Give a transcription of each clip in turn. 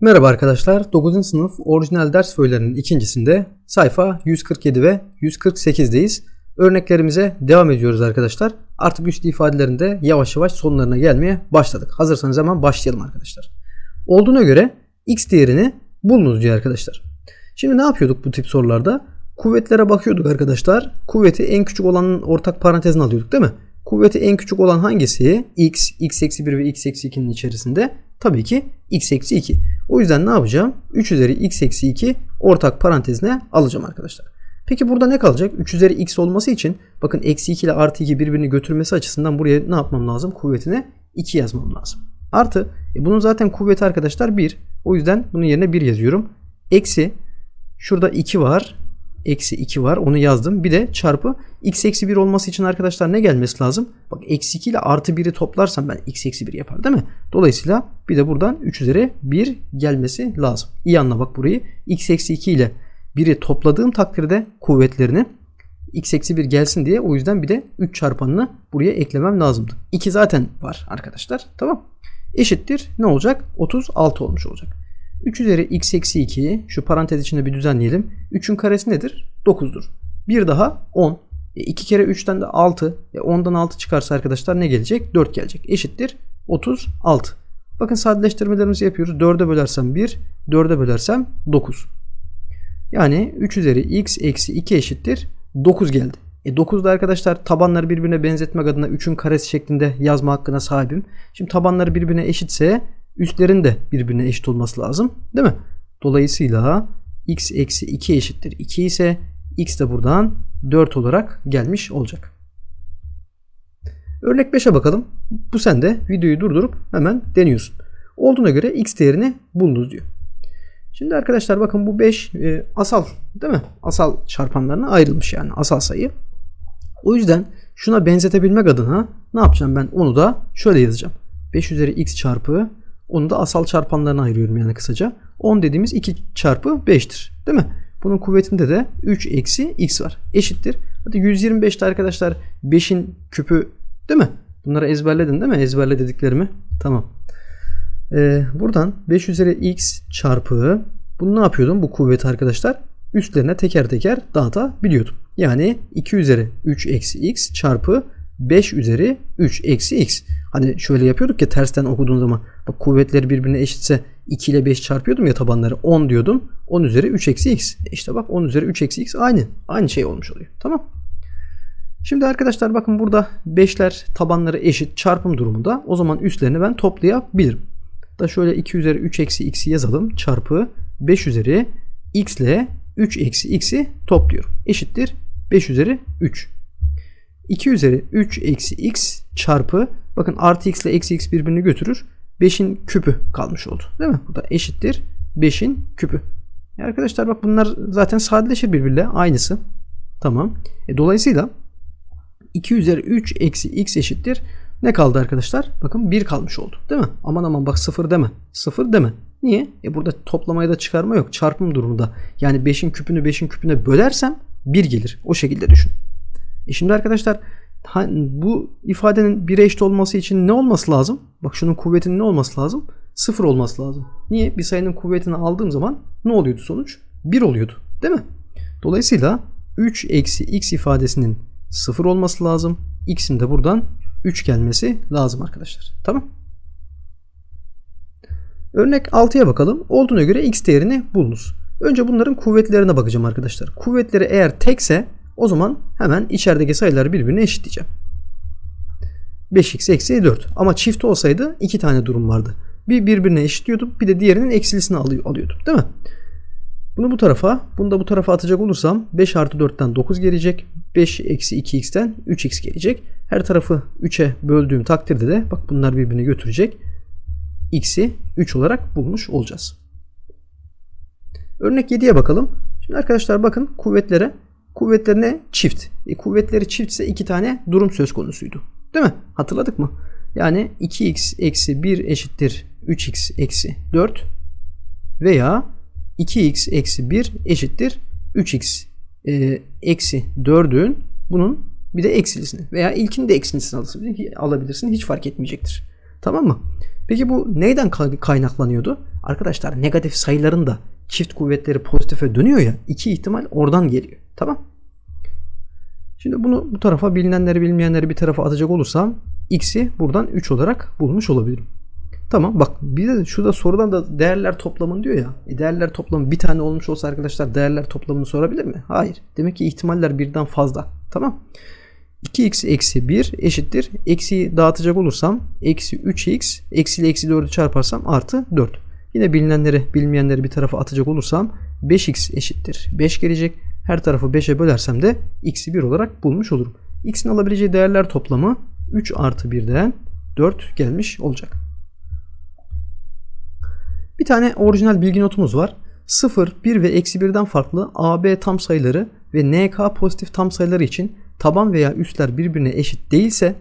Merhaba arkadaşlar. 9. sınıf orijinal ders öğelerinin ikincisinde sayfa 147 ve 148'deyiz. Örneklerimize devam ediyoruz arkadaşlar. Artık üst ifadelerinde yavaş yavaş sonlarına gelmeye başladık. Hazırsanız hemen başlayalım arkadaşlar. Olduğuna göre x değerini bulunuz diyor arkadaşlar. Şimdi ne yapıyorduk bu tip sorularda? Kuvvetlere bakıyorduk arkadaşlar. Kuvveti en küçük olanın ortak parantezine alıyorduk değil mi? Kuvveti en küçük olan hangisi? x, x eksi 1 ve x eksi 2'nin içerisinde. Tabii ki x eksi 2. O yüzden ne yapacağım? 3 üzeri x eksi 2 ortak parantezine alacağım arkadaşlar. Peki burada ne kalacak? 3 üzeri x olması için bakın eksi 2 ile artı 2 birbirini götürmesi açısından buraya ne yapmam lazım? Kuvvetine 2 yazmam lazım. Artı e bunun zaten kuvveti arkadaşlar 1. O yüzden bunun yerine 1 yazıyorum. Eksi şurada 2 var. Eksi 2 var. Onu yazdım. Bir de çarpı x eksi 1 olması için arkadaşlar ne gelmesi lazım? Bak eksi 2 ile artı 1'i toplarsam ben x eksi 1 yapar değil mi? Dolayısıyla bir de buradan 3 üzeri 1 gelmesi lazım. İyi anla bak burayı. x eksi 2 ile 1'i topladığım takdirde kuvvetlerini x eksi 1 gelsin diye o yüzden bir de 3 çarpanını buraya eklemem lazımdı. 2 zaten var arkadaşlar. Tamam. Eşittir ne olacak? 36 olmuş olacak. 3 üzeri x eksi 2'yi şu parantez içinde bir düzenleyelim. 3'ün karesi nedir? 9'dur. Bir daha 10. E 2 kere 3'ten de 6. E 10'dan 6 çıkarsa arkadaşlar ne gelecek? 4 gelecek. Eşittir 36. Bakın sadeleştirmelerimizi yapıyoruz. 4'e bölersem 1, 4'e bölersem 9. Yani 3 üzeri x eksi 2 eşittir 9 geldi. E 9'da arkadaşlar tabanları birbirine benzetmek adına 3'ün karesi şeklinde yazma hakkına sahibim. Şimdi tabanları birbirine eşitse üstlerin de birbirine eşit olması lazım. Değil mi? Dolayısıyla x eksi 2 eşittir 2 ise x de buradan 4 olarak gelmiş olacak. Örnek 5'e bakalım. Bu sen de videoyu durdurup hemen deniyorsun. Olduğuna göre x değerini bulunuz diyor. Şimdi arkadaşlar bakın bu 5 e, asal değil mi? Asal çarpanlarına ayrılmış yani asal sayı. O yüzden şuna benzetebilmek adına ne yapacağım ben? Onu da şöyle yazacağım. 5 üzeri x çarpı onu da asal çarpanlarına ayırıyorum yani kısaca. 10 dediğimiz 2 çarpı 5'tir. Değil mi? Bunun kuvvetinde de 3 eksi x var. Eşittir. Hadi 125'te arkadaşlar 5'in küpü değil mi? Bunları ezberledin değil mi? Ezberle dediklerimi. Tamam. Ee, buradan 5 üzeri x çarpı bunu ne yapıyordum? Bu kuvveti arkadaşlar üstlerine teker teker dağıtabiliyordum. Yani 2 üzeri 3 eksi x çarpı 5 üzeri 3 eksi x. Hani şöyle yapıyorduk ya tersten okuduğun zaman bak kuvvetleri birbirine eşitse 2 ile 5 çarpıyordum ya tabanları 10 diyordum. 10 üzeri 3 eksi x. İşte bak 10 üzeri 3 eksi x aynı. Aynı şey olmuş oluyor. Tamam. Şimdi arkadaşlar bakın burada 5'ler tabanları eşit çarpım durumunda. O zaman üstlerini ben toplayabilirim. Da şöyle 2 üzeri 3 eksi x'i yazalım. Çarpı 5 üzeri x ile 3 eksi x'i topluyorum. Eşittir 5 üzeri 3. 2 üzeri 3 eksi x çarpı bakın artı x ile eksi x birbirini götürür. 5'in küpü kalmış oldu. Değil mi? Bu da eşittir 5'in küpü. E arkadaşlar bak bunlar zaten sadeleşir birbiriyle. Aynısı. Tamam. E dolayısıyla 2 üzeri 3 eksi x eşittir. Ne kaldı arkadaşlar? Bakın 1 kalmış oldu. Değil mi? Aman aman bak 0 deme. 0 deme. Niye? E burada toplamaya da çıkarma yok. Çarpım durumunda. Yani 5'in küpünü 5'in küpüne bölersem 1 gelir. O şekilde düşün. E şimdi arkadaşlar bu ifadenin 1'e eşit olması için ne olması lazım? Bak şunun kuvvetinin ne olması lazım? 0 olması lazım. Niye? Bir sayının kuvvetini aldığım zaman ne oluyordu sonuç? 1 oluyordu. Değil mi? Dolayısıyla 3 eksi x ifadesinin 0 olması lazım. X'in de buradan 3 gelmesi lazım arkadaşlar. Tamam. Örnek 6'ya bakalım. Olduğuna göre x değerini bulunuz. Önce bunların kuvvetlerine bakacağım arkadaşlar. Kuvvetleri eğer tekse o zaman hemen içerideki sayıları birbirine eşitleyeceğim. 5x eksi 4. Ama çift olsaydı iki tane durum vardı. Bir birbirine eşitliyordum. Bir de diğerinin eksilisini alıyordum. Değil mi? Bunu bu tarafa, bunu da bu tarafa atacak olursam 5 artı 4'ten 9 gelecek. 5 eksi 2x'ten 3x gelecek. Her tarafı 3'e böldüğüm takdirde de bak bunlar birbirini götürecek. x'i 3 olarak bulmuş olacağız. Örnek 7'ye bakalım. Şimdi arkadaşlar bakın kuvvetlere kuvvetlerine çift. E, kuvvetleri çiftse iki tane durum söz konusuydu. Değil mi? Hatırladık mı? Yani 2x eksi 1 eşittir 3x eksi 4 veya 2x eksi 1 eşittir 3x e, eksi 4'ün bunun bir de eksilisini veya ilkin de eksilisini alabilirsin. Hiç fark etmeyecektir. Tamam mı? Peki bu neyden kay- kaynaklanıyordu? Arkadaşlar negatif sayıların da çift kuvvetleri pozitife dönüyor ya. iki ihtimal oradan geliyor. Tamam. Şimdi bunu bu tarafa bilinenleri bilmeyenleri bir tarafa atacak olursam x'i buradan 3 olarak bulmuş olabilirim. Tamam bak bir de şurada sorudan da değerler toplamını diyor ya. E değerler toplamı bir tane olmuş olsa arkadaşlar değerler toplamını sorabilir mi? Hayır. Demek ki ihtimaller birden fazla. Tamam. 2x eksi 1 eşittir. Eksiyi dağıtacak olursam eksi 3x eksi ile eksi 4'ü çarparsam artı 4. Yine bilinenleri bilmeyenleri bir tarafa atacak olursam 5x eşittir. 5 gelecek. Her tarafı 5'e bölersem de x'i 1 olarak bulmuş olurum. x'in alabileceği değerler toplamı 3 artı 1'den 4 gelmiş olacak. Bir tane orijinal bilgi notumuz var. 0, 1 ve eksi 1'den farklı AB tam sayıları ve NK pozitif tam sayıları için taban veya üstler birbirine eşit değilse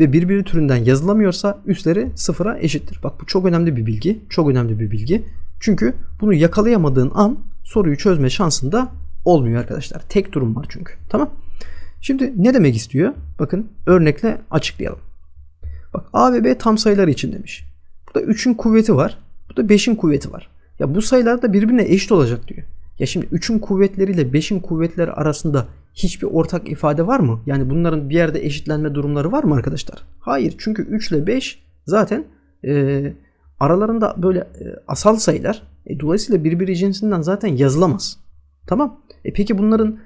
ve birbiri türünden yazılamıyorsa üstleri sıfıra eşittir. Bak bu çok önemli bir bilgi. Çok önemli bir bilgi. Çünkü bunu yakalayamadığın an soruyu çözme şansında olmuyor arkadaşlar. Tek durum var çünkü. Tamam. Şimdi ne demek istiyor? Bakın örnekle açıklayalım. Bak A ve B tam sayılar için demiş. Burada 3'ün kuvveti var. Burada 5'in kuvveti var. Ya bu sayılar da birbirine eşit olacak diyor. Ya şimdi 3'ün kuvvetleriyle 5'in kuvvetleri arasında hiçbir ortak ifade var mı? Yani bunların bir yerde eşitlenme durumları var mı arkadaşlar? Hayır. Çünkü 3 ile 5 zaten e, aralarında böyle e, asal sayılar. E, dolayısıyla birbiri cinsinden zaten yazılamaz. Tamam. E peki bunların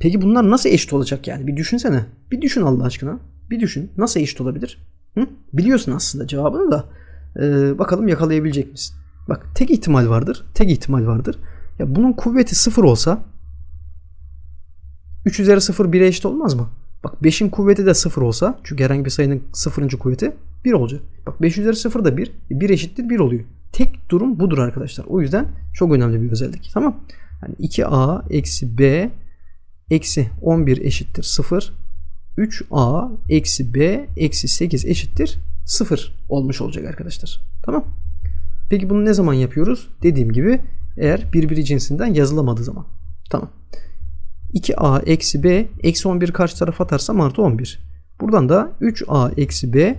peki bunlar nasıl eşit olacak yani? Bir düşünsene. Bir düşün Allah aşkına. Bir düşün. Nasıl eşit olabilir? Hı? Biliyorsun aslında cevabını da. E, bakalım yakalayabilecek misin? Bak tek ihtimal vardır. Tek ihtimal vardır. Ya bunun kuvveti sıfır olsa 3 üzeri 0 1'e eşit olmaz mı? Bak 5'in kuvveti de 0 olsa çünkü herhangi bir sayının 0. kuvveti 1 olacak. Bak 5 üzeri 0 da 1. 1 eşittir 1 oluyor. Tek durum budur arkadaşlar. O yüzden çok önemli bir özellik. Tamam. Yani 2a eksi b eksi 11 eşittir 0. 3a eksi b eksi 8 eşittir 0 olmuş olacak arkadaşlar. Tamam. Peki bunu ne zaman yapıyoruz? Dediğim gibi eğer birbiri cinsinden yazılamadığı zaman. Tamam. 2a eksi b eksi 11 karşı tarafa atarsam artı 11. Buradan da 3a eksi b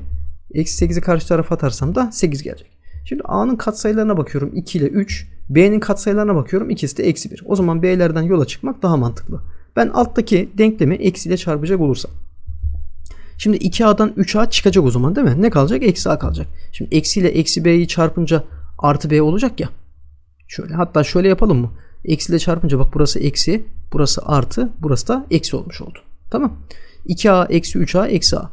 eksi 8'i karşı tarafa atarsam da 8 gelecek. Şimdi a'nın katsayılarına bakıyorum 2 ile 3. b'nin katsayılarına bakıyorum ikisi de eksi 1. O zaman b'lerden yola çıkmak daha mantıklı. Ben alttaki denklemi eksi ile çarpacak olursam. Şimdi 2a'dan 3a çıkacak o zaman değil mi? Ne kalacak? Eksi a kalacak. Şimdi eksi ile eksi b'yi çarpınca artı b olacak ya. Şöyle hatta şöyle yapalım mı? Eksi ile çarpınca bak burası eksi, burası artı, burası da eksi olmuş oldu. Tamam. 2a eksi 3a eksi a.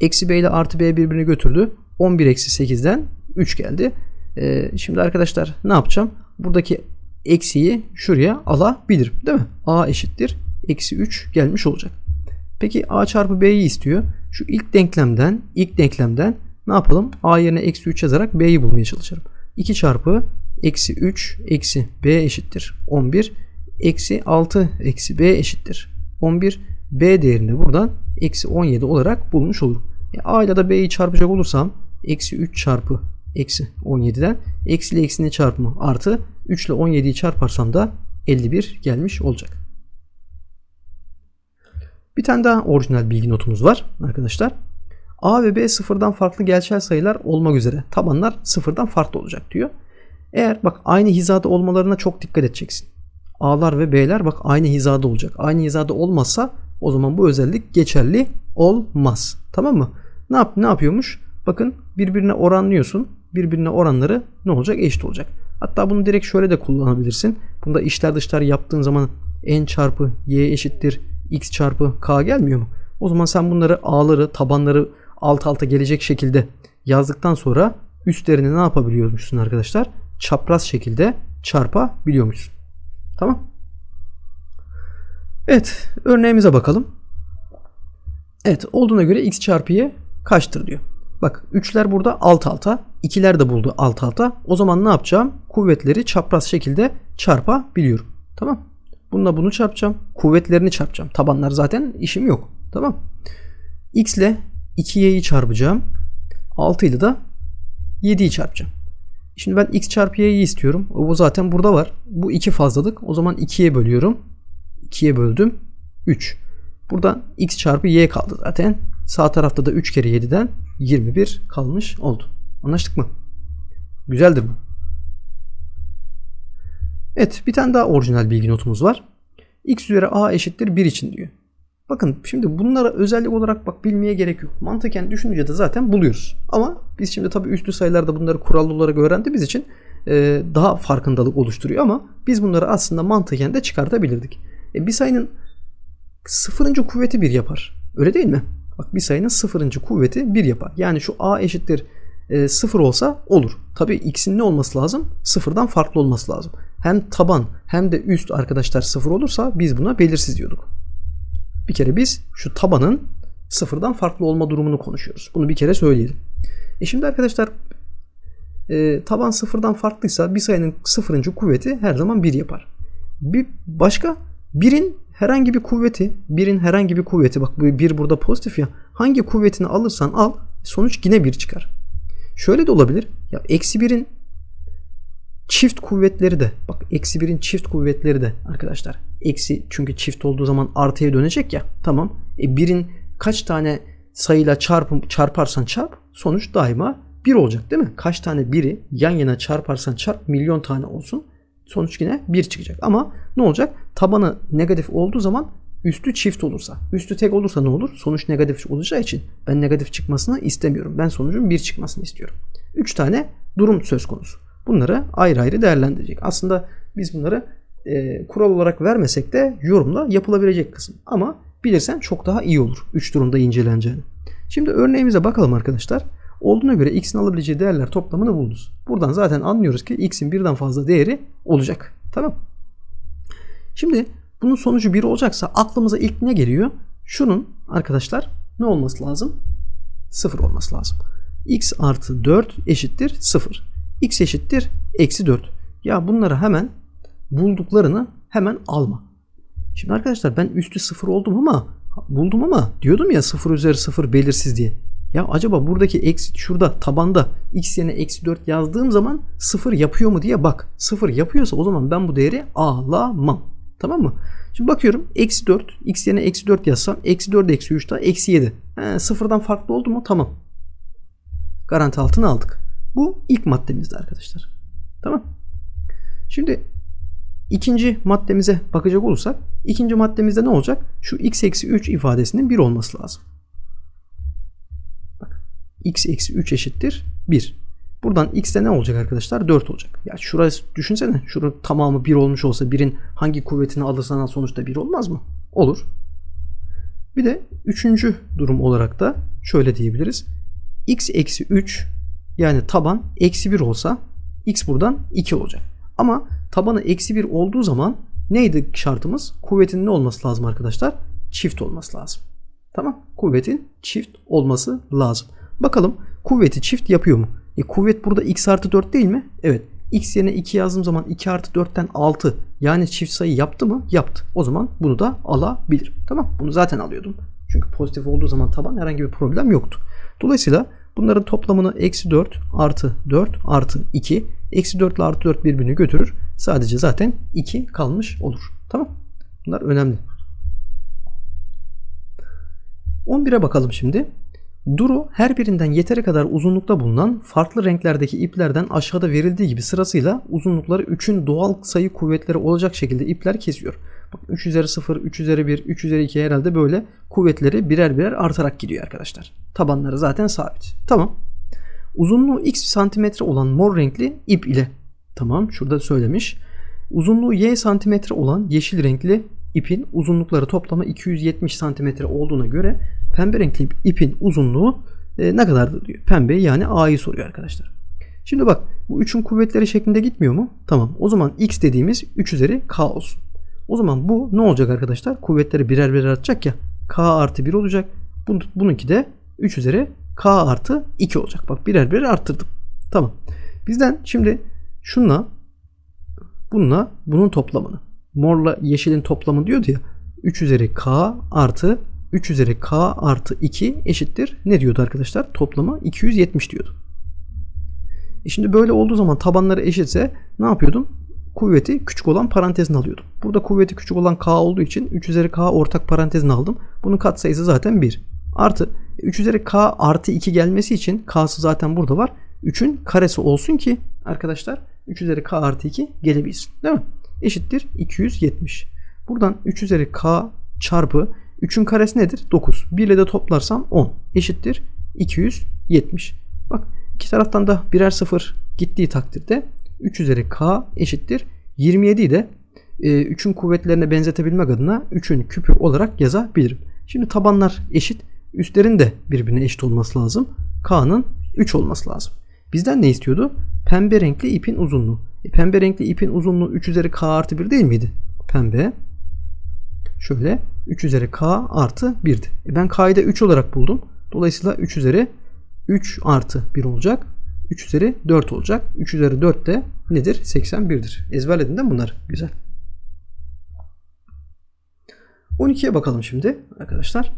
Eksi b ile artı b birbirini götürdü. 11 eksi 8'den 3 geldi. Ee, şimdi arkadaşlar ne yapacağım? Buradaki eksiyi şuraya alabilirim. Değil mi? a eşittir. Eksi 3 gelmiş olacak. Peki a çarpı b'yi istiyor. Şu ilk denklemden, ilk denklemden ne yapalım? a yerine eksi 3 yazarak b'yi bulmaya çalışırım. 2 çarpı eksi 3 eksi b eşittir 11 eksi 6 eksi b eşittir 11 b değerini buradan eksi 17 olarak bulmuş olurum. E, a ile de b'yi çarpacak olursam eksi 3 çarpı eksi 17'den eksi ile eksinin çarpımı artı 3 ile 17'yi çarparsam da 51 gelmiş olacak. Bir tane daha orijinal bilgi notumuz var arkadaşlar. A ve B sıfırdan farklı gerçel sayılar olmak üzere tabanlar sıfırdan farklı olacak diyor. Eğer bak aynı hizada olmalarına çok dikkat edeceksin. A'lar ve B'ler bak aynı hizada olacak. Aynı hizada olmazsa o zaman bu özellik geçerli olmaz. Tamam mı? Ne yap ne yapıyormuş? Bakın birbirine oranlıyorsun. Birbirine oranları ne olacak? Eşit olacak. Hatta bunu direkt şöyle de kullanabilirsin. Bunda işler dışlar yaptığın zaman n çarpı y eşittir x çarpı k gelmiyor mu? O zaman sen bunları a'ları, tabanları alt alta gelecek şekilde yazdıktan sonra üstlerini ne yapabiliyormuşsun arkadaşlar? Çapraz şekilde çarpabiliyormuşsun. Tamam. Evet. Örneğimize bakalım. Evet. Olduğuna göre x çarpı y kaçtır diyor. Bak 3'ler burada alt alta. 2'ler de buldu alt alta. O zaman ne yapacağım? Kuvvetleri çapraz şekilde çarpabiliyorum. Tamam. Bununla bunu çarpacağım. Kuvvetlerini çarpacağım. Tabanlar zaten işim yok. Tamam. X ile 2y'yi çarpacağım. 6 ile de 7'yi çarpacağım. Şimdi ben x çarpı y'yi istiyorum. O zaten burada var. Bu 2 fazlalık. O zaman 2'ye bölüyorum. 2'ye böldüm. 3. Buradan x çarpı y kaldı zaten. Sağ tarafta da 3 kere 7'den 21 kalmış oldu. Anlaştık mı? Güzeldir bu. Evet bir tane daha orijinal bilgi notumuz var. x üzeri a eşittir 1 için diyor. Bakın şimdi bunlara özellik olarak bak bilmeye gerek yok. Mantıken düşününce de zaten buluyoruz. Ama biz şimdi tabii üstü sayılarda bunları kurallı olarak öğrendiğimiz için e, daha farkındalık oluşturuyor ama biz bunları aslında mantıken de çıkartabilirdik. E, bir sayının sıfırıncı kuvveti 1 yapar. Öyle değil mi? Bak bir sayının sıfırıncı kuvveti 1 yapar. Yani şu a eşittir e, 0 olsa olur. Tabii x'in ne olması lazım? Sıfırdan farklı olması lazım. Hem taban hem de üst arkadaşlar sıfır olursa biz buna belirsiz diyorduk. Bir kere biz şu tabanın sıfırdan farklı olma durumunu konuşuyoruz. Bunu bir kere söyleyelim. E şimdi arkadaşlar e, taban sıfırdan farklıysa bir sayının sıfırıncı kuvveti her zaman 1 yapar. Bir başka birin herhangi bir kuvveti, birin herhangi bir kuvveti bak bir burada pozitif ya. Hangi kuvvetini alırsan al sonuç yine 1 çıkar. Şöyle de olabilir. Ya eksi birin çift kuvvetleri de bak eksi birin çift kuvvetleri de arkadaşlar. Eksi çünkü çift olduğu zaman artıya dönecek ya. Tamam. E birin kaç tane sayıyla çarp, çarparsan çarp sonuç daima 1 olacak değil mi? Kaç tane biri yan yana çarparsan çarp milyon tane olsun. Sonuç yine 1 çıkacak. Ama ne olacak? Tabanı negatif olduğu zaman üstü çift olursa. Üstü tek olursa ne olur? Sonuç negatif olacağı için ben negatif çıkmasını istemiyorum. Ben sonucun 1 çıkmasını istiyorum. 3 tane durum söz konusu. Bunları ayrı ayrı değerlendirecek. Aslında biz bunları e, kural olarak vermesek de yorumla yapılabilecek kısım. Ama bilirsen çok daha iyi olur. 3 durumda inceleneceğini. Şimdi örneğimize bakalım arkadaşlar. Olduğuna göre x'in alabileceği değerler toplamını buldunuz. Buradan zaten anlıyoruz ki x'in birden fazla değeri olacak. Tamam. Şimdi bunun sonucu 1 olacaksa aklımıza ilk ne geliyor? Şunun arkadaşlar ne olması lazım? 0 olması lazım. x artı 4 eşittir 0. x eşittir eksi 4. Ya bunları hemen bulduklarını hemen alma. Şimdi arkadaşlar ben üstü 0 oldum ama buldum ama diyordum ya 0 üzeri 0 belirsiz diye. Ya acaba buradaki eksi şurada tabanda x yerine eksi 4 yazdığım zaman 0 yapıyor mu diye bak. 0 yapıyorsa o zaman ben bu değeri alamam. Tamam mı? Şimdi bakıyorum eksi 4 x yerine eksi 4 yazsam eksi 4 eksi 3 daha eksi 7. He, sıfırdan farklı oldu mu? Tamam. Garanti altına aldık. Bu ilk maddemizdi arkadaşlar. Tamam. Şimdi ikinci maddemize bakacak olursak ikinci maddemizde ne olacak? Şu x eksi 3 ifadesinin 1 olması lazım. Bak x eksi 3 eşittir 1. Buradan x'te ne olacak arkadaşlar? 4 olacak. Ya şurası düşünsene. Şurada tamamı 1 olmuş olsa 1'in hangi kuvvetini alırsan al sonuçta 1 olmaz mı? Olur. Bir de üçüncü durum olarak da şöyle diyebiliriz. x eksi 3 yani taban eksi 1 olsa x buradan 2 olacak. Ama tabanı eksi 1 olduğu zaman neydi şartımız? Kuvvetin ne olması lazım arkadaşlar? Çift olması lazım. Tamam. Kuvvetin çift olması lazım. Bakalım kuvveti çift yapıyor mu? E, kuvvet burada x artı 4 değil mi? Evet. x yerine 2 yazdığım zaman 2 artı 4'ten 6 yani çift sayı yaptı mı? Yaptı. O zaman bunu da alabilirim. Tamam. Bunu zaten alıyordum. Çünkü pozitif olduğu zaman taban herhangi bir problem yoktu. Dolayısıyla bunların toplamını eksi 4 artı 4 artı 2 eksi 4 ile artı 4 birbirini götürür. Sadece zaten 2 kalmış olur. Tamam. Bunlar önemli. 11'e bakalım şimdi. Duru her birinden yeteri kadar uzunlukta bulunan farklı renklerdeki iplerden aşağıda verildiği gibi sırasıyla uzunlukları 3'ün doğal sayı kuvvetleri olacak şekilde ipler kesiyor. Bak 3 üzeri 0, 3 üzeri 1, 3 üzeri 2 herhalde böyle kuvvetleri birer birer artarak gidiyor arkadaşlar. Tabanları zaten sabit. Tamam. Uzunluğu x santimetre olan mor renkli ip ile. Tamam şurada söylemiş. Uzunluğu y santimetre olan yeşil renkli ipin uzunlukları toplamı 270 santimetre olduğuna göre pembe renkli ipin uzunluğu e, ne kadardır diyor. Pembe yani A'yı soruyor arkadaşlar. Şimdi bak bu 3'ün kuvvetleri şeklinde gitmiyor mu? Tamam. O zaman x dediğimiz 3 üzeri k olsun. O zaman bu ne olacak arkadaşlar? Kuvvetleri birer birer artacak ya. k artı 1 olacak. Bununki de 3 üzeri k artı 2 olacak. Bak birer birer arttırdım. Tamam. Bizden şimdi şunla bununla bunun toplamını. Morla yeşilin toplamı diyordu ya. 3 üzeri k artı 3 üzeri k artı 2 eşittir. Ne diyordu arkadaşlar? Toplamı 270 diyordu. E şimdi böyle olduğu zaman tabanları eşitse ne yapıyordum? Kuvveti küçük olan parantezine alıyordum. Burada kuvveti küçük olan k olduğu için 3 üzeri k ortak parantezine aldım. Bunun katsayısı zaten 1. Artı 3 üzeri k artı 2 gelmesi için k'sı zaten burada var. 3'ün karesi olsun ki arkadaşlar 3 üzeri k artı 2 gelebilsin. Değil mi? Eşittir 270. Buradan 3 üzeri k çarpı 3'ün karesi nedir? 9. 1 ile de toplarsam 10. Eşittir 270. Bak iki taraftan da birer sıfır gittiği takdirde 3 üzeri k eşittir 27'yi de e, 3'ün kuvvetlerine benzetebilmek adına 3'ün küpü olarak yazabilirim. Şimdi tabanlar eşit. Üstlerin de birbirine eşit olması lazım. K'nın 3 olması lazım. Bizden ne istiyordu? Pembe renkli ipin uzunluğu. E, pembe renkli ipin uzunluğu 3 üzeri K artı 1 değil miydi? Pembe. Şöyle 3 üzeri K artı 1'di. E, ben K'yı da 3 olarak buldum. Dolayısıyla 3 üzeri 3 artı 1 olacak. 3 üzeri 4 olacak. 3 üzeri 4 de nedir? 81'dir. Ezberledin mi bunlar? Güzel. 12'ye bakalım şimdi arkadaşlar.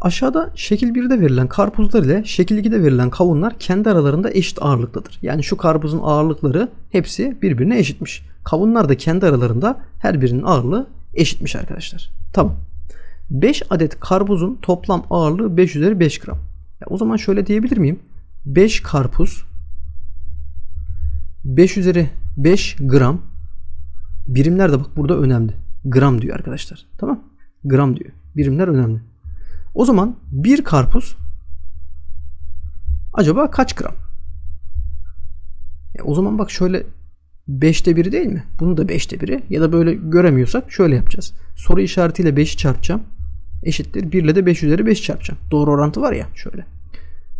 Aşağıda şekil 1'de verilen karpuzlar ile şekil 2'de verilen kavunlar kendi aralarında eşit ağırlıktadır. Yani şu karpuzun ağırlıkları hepsi birbirine eşitmiş. Kavunlar da kendi aralarında her birinin ağırlığı eşitmiş arkadaşlar. Tamam. 5 adet karpuzun toplam ağırlığı 5 üzeri 5 gram. Ya o zaman şöyle diyebilir miyim? 5 karpuz 5 üzeri 5 gram birimler de bak burada önemli. Gram diyor arkadaşlar. Tamam? Gram diyor. Birimler önemli. O zaman bir karpuz acaba kaç gram? E o zaman bak şöyle 5'te 1'i değil mi? Bunu da 5'te 1'i ya da böyle göremiyorsak şöyle yapacağız. Soru işaretiyle 5'i çarpacağım. Eşittir 1 ile de 5 üzeri 5 çarpacağım. Doğru orantı var ya şöyle.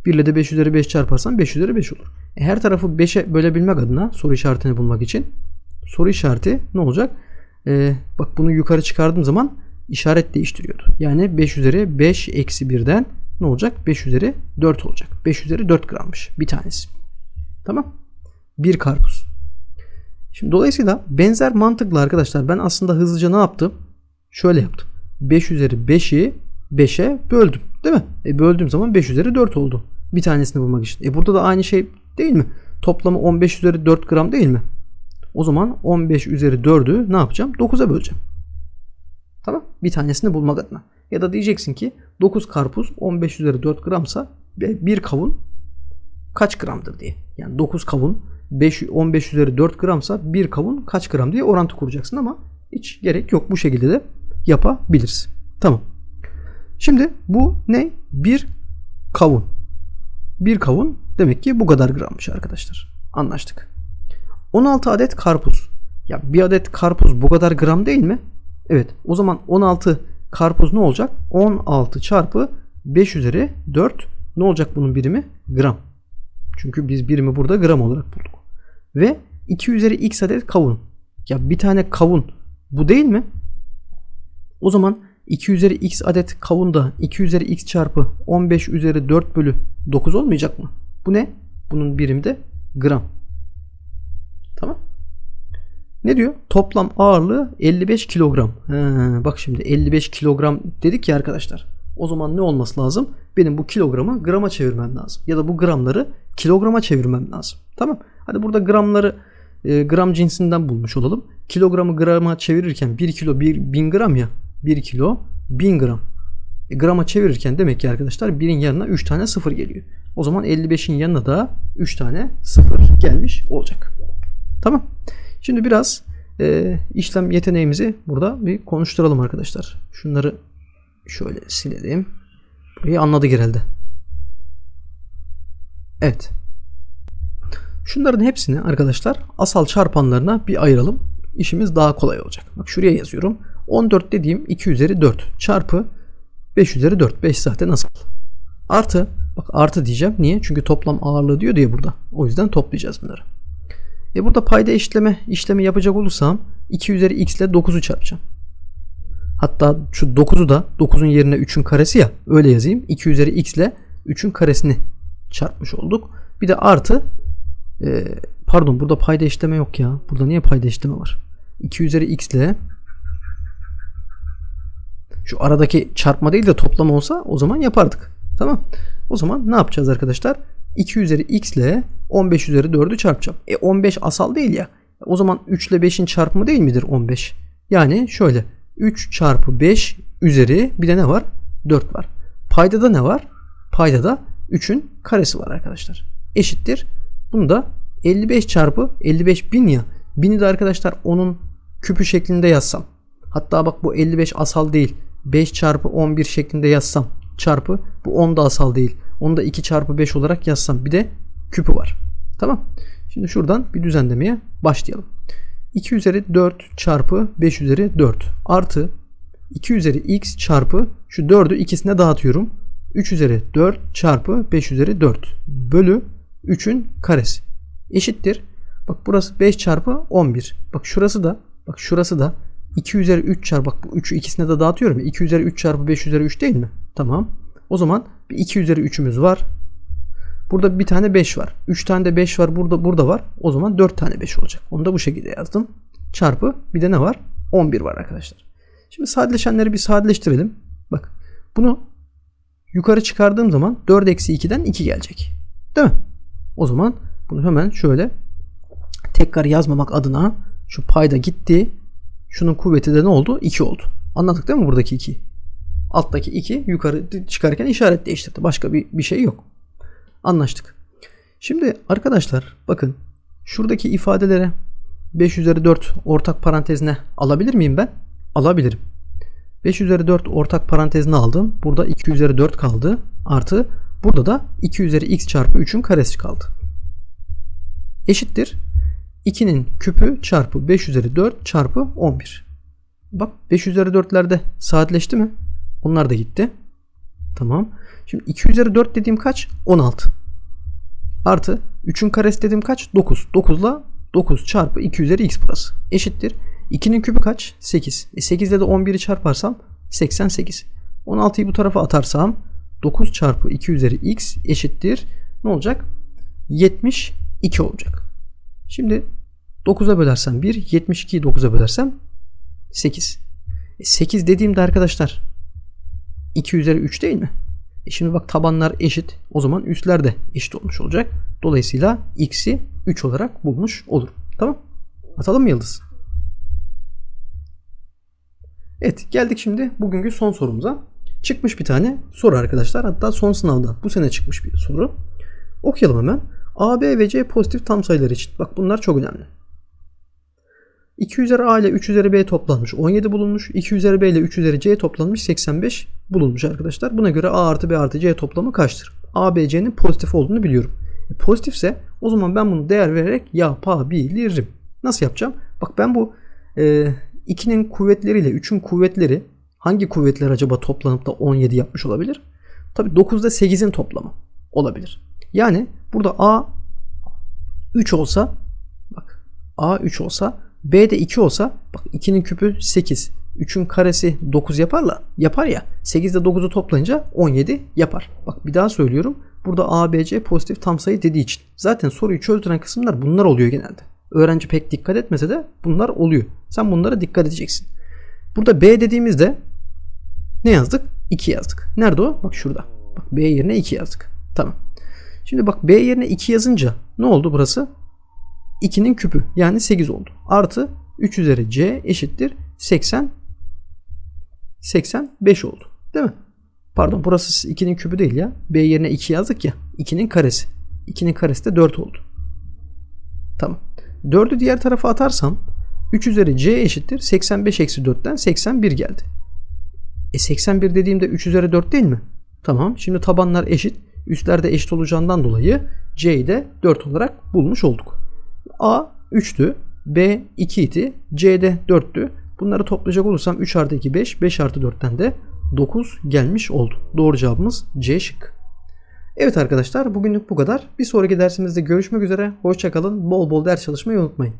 1 ile de 5 üzeri 5 çarparsam 5 üzeri 5 olur. E her tarafı 5'e bölebilmek adına soru işaretini bulmak için soru işareti ne olacak? Ee, bak bunu yukarı çıkardığım zaman işaret değiştiriyordu. Yani 5 üzeri 5 eksi 1'den ne olacak? 5 üzeri 4 olacak. 5 üzeri 4 grammış bir tanesi. Tamam. Bir karpuz. Şimdi dolayısıyla benzer mantıkla arkadaşlar ben aslında hızlıca ne yaptım? Şöyle yaptım. 5 üzeri 5'i 5'e böldüm. Değil mi? E böldüğüm zaman 5 üzeri 4 oldu. Bir tanesini bulmak için. E burada da aynı şey değil mi? Toplamı 15 üzeri 4 gram değil mi? O zaman 15 üzeri 4'ü ne yapacağım? 9'a böleceğim. Tamam. Bir tanesini bulmak adına. Ya da diyeceksin ki 9 karpuz 15 üzeri 4 gramsa bir kavun kaç gramdır diye. Yani 9 kavun 5, 15 üzeri 4 gramsa bir kavun kaç gram diye orantı kuracaksın ama hiç gerek yok. Bu şekilde de yapabiliriz. Tamam. Şimdi bu ne? Bir kavun. Bir kavun demek ki bu kadar grammış arkadaşlar. Anlaştık. 16 adet karpuz. Ya bir adet karpuz bu kadar gram değil mi? Evet. O zaman 16 karpuz ne olacak? 16 çarpı 5 üzeri 4 ne olacak bunun birimi? Gram. Çünkü biz birimi burada gram olarak bulduk. Ve 2 üzeri x adet kavun. Ya bir tane kavun bu değil mi? O zaman 2 üzeri x adet kavun da 2 üzeri x çarpı 15 üzeri 4 bölü 9 olmayacak mı? Bu ne? Bunun birimi de gram. Ne diyor? Toplam ağırlığı 55 kilogram. He, bak şimdi 55 kilogram dedik ya arkadaşlar. O zaman ne olması lazım? Benim bu kilogramı grama çevirmem lazım. Ya da bu gramları kilograma çevirmem lazım. Tamam. Hadi burada gramları e, gram cinsinden bulmuş olalım. Kilogramı grama çevirirken 1 kilo 1, 1000 gram ya. 1 kilo 1000 gram. E, grama çevirirken demek ki arkadaşlar 1'in yanına 3 tane sıfır geliyor. O zaman 55'in yanına da 3 tane sıfır gelmiş olacak. Tamam. Şimdi biraz e, işlem yeteneğimizi burada bir konuşturalım arkadaşlar. Şunları şöyle silelim. Burayı anladık herhalde. Evet. Şunların hepsini arkadaşlar asal çarpanlarına bir ayıralım. İşimiz daha kolay olacak. Bak şuraya yazıyorum. 14 dediğim 2 üzeri 4 çarpı 5 üzeri 4. 5 zaten asal. Artı bak artı diyeceğim. Niye? Çünkü toplam ağırlığı diyor diye burada. O yüzden toplayacağız bunları. E burada payda eşitleme işlemi yapacak olursam 2 üzeri x ile 9'u çarpacağım. Hatta şu 9'u da 9'un yerine 3'ün karesi ya öyle yazayım. 2 üzeri x ile 3'ün karesini çarpmış olduk. Bir de artı e, pardon burada payda eşitleme yok ya. Burada niye payda eşitleme var? 2 üzeri x ile şu aradaki çarpma değil de toplama olsa o zaman yapardık. Tamam. O zaman ne yapacağız arkadaşlar? 2 üzeri x ile 15 üzeri 4'ü çarpacağım. E 15 asal değil ya. O zaman 3 ile 5'in çarpımı değil midir 15? Yani şöyle 3 çarpı 5 üzeri bir de ne var? 4 var. Paydada ne var? Paydada 3'ün karesi var arkadaşlar. eşittir. Bunu da 55 çarpı 55 bin ya. Bini de arkadaşlar onun küpü şeklinde yazsam. Hatta bak bu 55 asal değil. 5 çarpı 11 şeklinde yazsam. Çarpı bu 10 da asal değil. Onu da 2 çarpı 5 olarak yazsam. Bir de küpü var. Tamam. Şimdi şuradan bir düzenlemeye başlayalım. 2 üzeri 4 çarpı 5 üzeri 4 artı 2 üzeri x çarpı şu 4'ü ikisine dağıtıyorum. 3 üzeri 4 çarpı 5 üzeri 4 bölü 3'ün karesi eşittir. Bak burası 5 çarpı 11. Bak şurası da bak şurası da 2 üzeri 3 çarpı bak bu 3'ü ikisine de dağıtıyorum ya. 2 üzeri 3 çarpı 5 üzeri 3 değil mi? Tamam. O zaman bir 2 üzeri 3'ümüz var. Burada bir tane 5 var. 3 tane de 5 var. Burada burada var. O zaman 4 tane 5 olacak. Onu da bu şekilde yazdım. Çarpı bir de ne var? 11 var arkadaşlar. Şimdi sadeleşenleri bir sadeleştirelim. Bak bunu yukarı çıkardığım zaman 4 eksi 2'den 2 gelecek. Değil mi? O zaman bunu hemen şöyle tekrar yazmamak adına şu payda gitti. Şunun kuvveti de ne oldu? 2 oldu. Anladık değil mi buradaki 2? Alttaki 2 yukarı çıkarken işaret değiştirdi. Başka bir, bir şey yok. Anlaştık. Şimdi arkadaşlar bakın şuradaki ifadelere 5 üzeri 4 ortak parantezine alabilir miyim ben? Alabilirim. 5 üzeri 4 ortak parantezine aldım. Burada 2 üzeri 4 kaldı. Artı burada da 2 üzeri x çarpı 3'ün karesi kaldı. Eşittir. 2'nin küpü çarpı 5 üzeri 4 çarpı 11. Bak 5 üzeri 4'lerde saatleşti mi? Onlar da gitti. Tamam. Şimdi 2 üzeri 4 dediğim kaç? 16. Artı 3'ün karesi dediğim kaç? 9. 9 ile 9 çarpı 2 üzeri x burası. Eşittir. 2'nin küpü kaç? 8. E 8 ile de 11'i çarparsam 88. 16'yı bu tarafa atarsam 9 çarpı 2 üzeri x eşittir. Ne olacak? 72 olacak. Şimdi 9'a bölersem 1, 72'yi 9'a bölersem 8. E 8 dediğimde arkadaşlar 2 üzeri 3 değil mi? E şimdi bak tabanlar eşit. O zaman üstler de eşit olmuş olacak. Dolayısıyla x'i 3 olarak bulmuş olurum. Tamam. Atalım mı yıldız? Evet geldik şimdi bugünkü son sorumuza. Çıkmış bir tane soru arkadaşlar. Hatta son sınavda bu sene çıkmış bir soru. Okuyalım hemen. A, B ve C pozitif tam sayılar için. Bak bunlar çok önemli. 2 üzeri A ile 3 üzeri B toplanmış 17 bulunmuş. 2 üzeri B ile 3 üzeri C toplanmış 85 bulunmuş arkadaşlar. Buna göre A artı B artı C toplamı kaçtır? A, B, C'nin pozitif olduğunu biliyorum. E, pozitifse o zaman ben bunu değer vererek yapabilirim. Nasıl yapacağım? Bak ben bu e, 2'nin kuvvetleriyle 3'ün kuvvetleri hangi kuvvetler acaba toplanıp da 17 yapmış olabilir? Tabi 9 ile 8'in toplamı olabilir. Yani burada A 3 olsa bak A 3 olsa B de 2 olsa bak 2'nin küpü 8. 3'ün karesi 9 yaparla yapar ya. 8 ile 9'u toplayınca 17 yapar. Bak bir daha söylüyorum. Burada A, B, C pozitif tam sayı dediği için. Zaten soruyu çözdüren kısımlar bunlar oluyor genelde. Öğrenci pek dikkat etmese de bunlar oluyor. Sen bunlara dikkat edeceksin. Burada B dediğimizde ne yazdık? 2 yazdık. Nerede o? Bak şurada. Bak B yerine 2 yazdık. Tamam. Şimdi bak B yerine 2 yazınca ne oldu burası? 2'nin küpü yani 8 oldu. Artı 3 üzeri C eşittir 80 85 oldu. Değil mi? Pardon burası 2'nin küpü değil ya. B yerine 2 yazdık ya. 2'nin karesi. 2'nin karesi de 4 oldu. Tamam. 4'ü diğer tarafa atarsam 3 üzeri C eşittir 85 eksi 4'ten 81 geldi. E 81 dediğimde 3 üzeri 4 değil mi? Tamam. Şimdi tabanlar eşit. Üstler de eşit olacağından dolayı C'yi de 4 olarak bulmuş olduk. A 3'tü. B 2 idi. C de 4'tü. Bunları toplayacak olursam 3 artı 2 5. 5 artı 4'ten de 9 gelmiş oldu. Doğru cevabımız C şık. Evet arkadaşlar bugünlük bu kadar. Bir sonraki dersimizde görüşmek üzere. Hoşçakalın. Bol bol ders çalışmayı unutmayın.